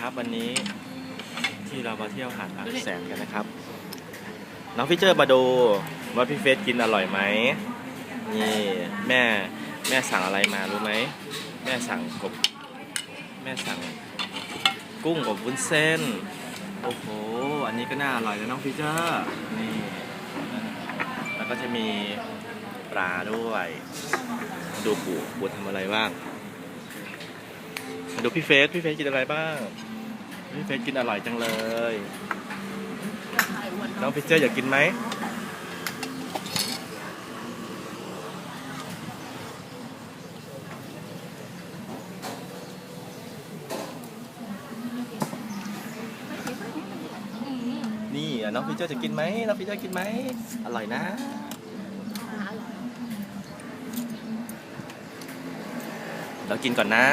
ครับวันนี้ที่เรามาเที่ยวหาดบางแสนกันนะครับ น้องฟิเจอร์มาดูว่าพี่เฟสกินอร่อยไหมนี่แม่แม่สั่งอะไรมารู้ไหมแม่สั่งกบแม่สั่งกุ้งกับวุ้นเส้น โอ้โห อันนี้ก็น่าอร่อยนะน้องฟิเจอร์นี่แล้วก็จะมีปลาด้วย ดูปูปูทำอะไรบ้างมา ดูพี่เฟสพี่เฟสกินอะไรบ้าง พี่เฟสกินอร่อยจังเลยน้องฟิเจอร์อยากกินไหมนี่น้องฟิเจอร์จะกินไหมน้องฟิเจอร์กินไหมอร่อยนะเรากินก่อนนะ